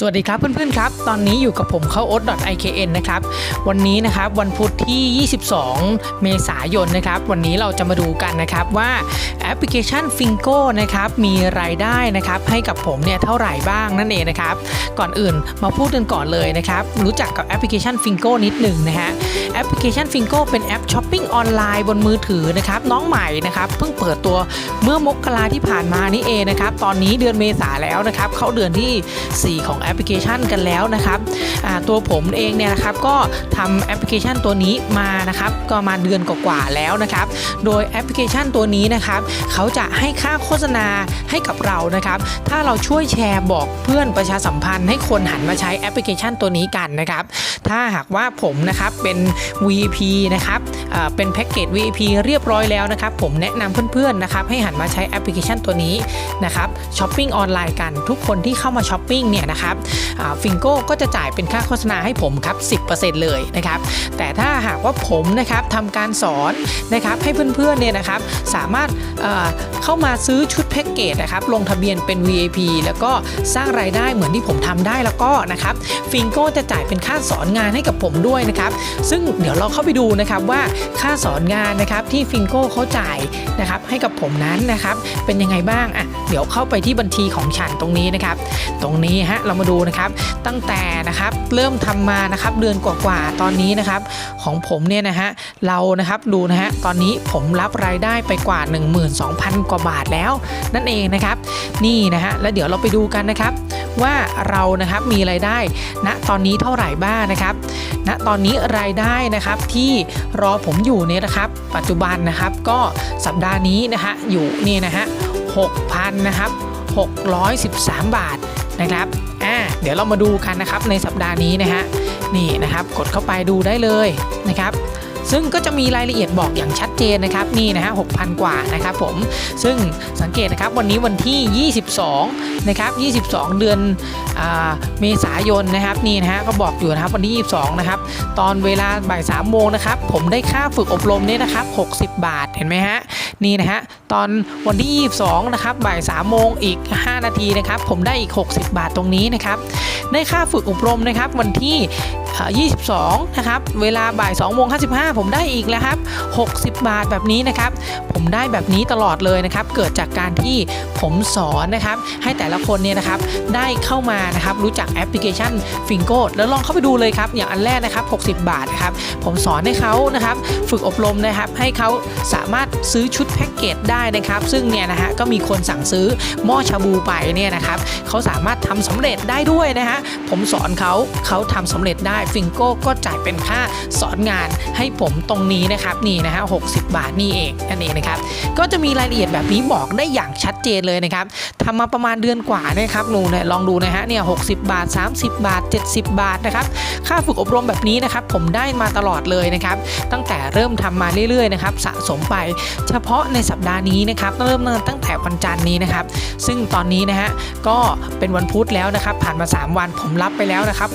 สวัสดีครับเพื่อนๆครับ ตอนนี้อยู่กับผมเข้าโอ๊ต ikn นะครับ วันนี้นะครับวันพุธที่ 22 เมษายนนะครับ วันนี้เราจะมาดูกันนะครับว่า แอปพลิเคชัน Fingo นะครับมีรายได้นะครับให้กับผมเนี่ยเท่าไหร่บ้างนั่นเองนะครับก่อนอื่นมาพูดกันก่อนเลยนะครับรู้จักกับแอปพลิเคชัน Fingo นิดหนึ่งนะฮะแอปพลิเคชัน Fingo เป็นแอปช้อปปิ้งออนไลน์บนมือถือนะครับน้องใหม่นะครับเพิ่งเปิดตัวเมื่อมกราที่ผ่านมานี่เองนะครับตอนนี้เดือนเมษาแล้วนะครับเข้าเดือนทีสี่4 ของแอปพลิเคชันกันแล้วนะครับตัวผมเองเนี่ยนะครับก็ทำแอปพลิเคชันตัวนี้มานะครับก็มาเดือนกว่าๆแล้วนะครับโดยแอปพลิเคชันตัวนี้นะครับเขาจะให้ค่าโฆษณาให้กับเรานะครับ ถ้าเราช่วยแชร์บอกเพื่อนประชาสัมพันธ์ให้คนหันมาใช้แอปพลิเคชันตัวนี้กันนะครับ ถ้าหากว่าผมนะครับเป็น VP นะครับเป็นแพ็กเกจ VP เรียบร้อยแล้วนะครับ ผมแนะนำเพื่อนๆนะครับให้หันมาใช้แอปพลิเคชันตัวนี้นะครับช้อปปิ้งออนไลน์กันทุกคนที่เข้ามาช้อปปิ้งเนี่ยนะครับฟิงโก้ก็จะจ่ายเป็นค่าโฆษณาให้ผมครับ 10%เลยนะครับแต่ถ้าหากว่าผมนะครับทำการสอนนะครับให้เพื่อนๆเนี่ยนะครับสามารถ เข้ามาซื้อชุดแพ็กเกจนะครับลงทะเบียนเป็น VIP แล้วก็สร้างรายได้เหมือนที่ผมทำได้แล้วก็นะครับฟิงโก้จะจ่ายเป็นค่าสอนงานให้กับผมด้วยนะครับซึ่งเดี๋ยวเราเข้าไปดูนะครับว่าค่าสอนงานนะครับที่ฟิงโก้เขาจ่ายนะครับให้กับผมนั้นนะครับเป็นยังไงบ้างอะเดี๋ยวเข้าไปที่บัญชีของฉันตรงนี้นะครับ ตรงนี้ฮะเรามาดูนะครับตั้งแต่นะครับเริ่มทำมานะครับเดือนกว่าๆตอนนี้นะครับของผมเนี่ยนะฮะเรานะครับดูนะฮะตอนนี้ผมรับรายได้ไปกว่า12,000 กว่าบาทแล้ว นั่นเองนะครับ นี่นะฮะแล้วเดี๋ยวเราไปดูกันนะครับ ว่าเรานะครับมีรายได้ณตอนนี้เท่าไหร่บ้างนะครับณตอนนี้รายได้นะครับที่รอผมอยู่เนี่ยนะครับ ปัจจุบันนะครับก็สัปดาห์นี้นะฮะอยู่นี่นะฮะ6,000นะครับ613 บาทนะครับอ่าเดี๋ยวเรามาดูกันนะครับในสัปดาห์นี้นะฮะนี่นะครับกดเข้าไปดูได้เลยนะครับ ซึ่งก็จะมีรายละเอียดบอกอย่างชัดเจนนะครับนี่นะฮะ6,000กว่านะครับผมซึ่งสังเกตนะครับวันนี้วันที่ 22นะครับ22 เดือนเมษายนนะครับนี่นะฮะก็บอกอยู่นะครับวันที่ 22นะครับตอนเวลาบ่าย3โมงนะครับผมได้ค่าฝึกอบรมเนี่ยนะครับ60 บาทเห็นไหมฮะนี่นะฮะตอนวันที่ 22 นะครับบ่าย3โมงอีก 5 นาทีนะครับ ผมได้อีก 60 บาทตรงนี้นะครับได้ค่าฝึกอบรมนะครับวันที่เอ่อ22 นะครับเวลาบ่าย2โมง55 ผมได้อีกแล้วครับ 60 บาทแบบนี้นะครับ ผมได้แบบนี้ตลอดเลยนะครับ เกิดจากการที่ผมสอนนะครับ ให้แต่ละคนเนี่ยนะครับได้เข้ามานะครับรู้จักแอปพลิเคชัน f i n g o แล้วลองเข้าไปดูเลยครับ อย่างอันแรกนะครับ 60 บาทนะครับ ผมสอนให้เขานะครับ ฝึกอบรมนะครับ ให้เขาสามารถซื้อชุดแพ็กเกจได้นะครับ ซึ่งเนี่ยนะฮะก็มีคนสั่งซื้อหม้อชาบูไปเนี่ยนะครับเขาสามารถทำสำเร็จได้ด้วยนะฮะผมสอนเขาเขาทำสำเร็จได้ฟิงโก้ก็จ่ายเป็นค่าสอนงานให้ผมตรงนี้นะครับนี่นะฮะ60บาทนี่เองนั่นเองนะครับก็จะมีรายละเอียดแบบนี้บอกได้อย่างชัดเจนเลยนะครับทำมาประมาณเดือนกว่าเนี่ยครับหนูเนี่ยลองดูนะฮะเนี่ย60บาท 30 บาท 70 บาทนะครับค่าฝึกอบรมแบบนี้นะครับผมได้มาตลอดเลยนะครับตั้งแต่เริ่มทำมาเรื่อยๆนะครับสะสมไป เฉพาะในสัปดาห์นี้นะครับเริ่มตั้งแต่วันจันทร์นี้นะครับ ซึ่งตอนนี้นะฮะก็เป็นวันพุธแล้วนะครับ ผ่านมา 3 วันผมรับไปแล้วนะครับ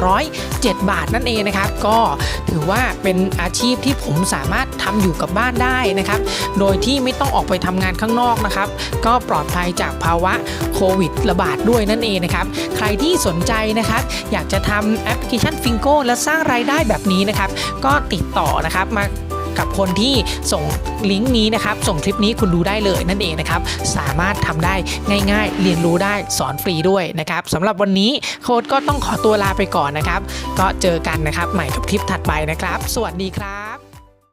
6,207 บาทนั่นเองนะครับ ก็ถือว่าเป็นอาชีพที่ผมสามารถทำอยู่กับบ้านได้นะครับ โดยที่ไม่ต้องออกไปทำงานข้างนอกนะครับ ก็ปลอดภัยจากภาวะโควิดระบาดด้วยนั่นเองนะครับ ใครที่สนใจนะครับ อยากจะทำแอปพลิเคชัน Fingo และสร้างรายได้แบบนี้นะครับ ก็ติดต่อนะครับมา กับคนที่ส่งลิงก์นี้นะครับ ส่งคลิปนี้คุณดูได้เลยนั่นเองนะครับ สามารถทำได้ง่าย ๆ เรียนรู้ได้สอนฟรีด้วยนะครับสำหรับวันนี้โค้ดก็ต้องขอตัวลาไปก่อนนะครับ ก็เจอกันนะครับใหม่กับคลิปถัดไปนะครับ สวัสดีครับ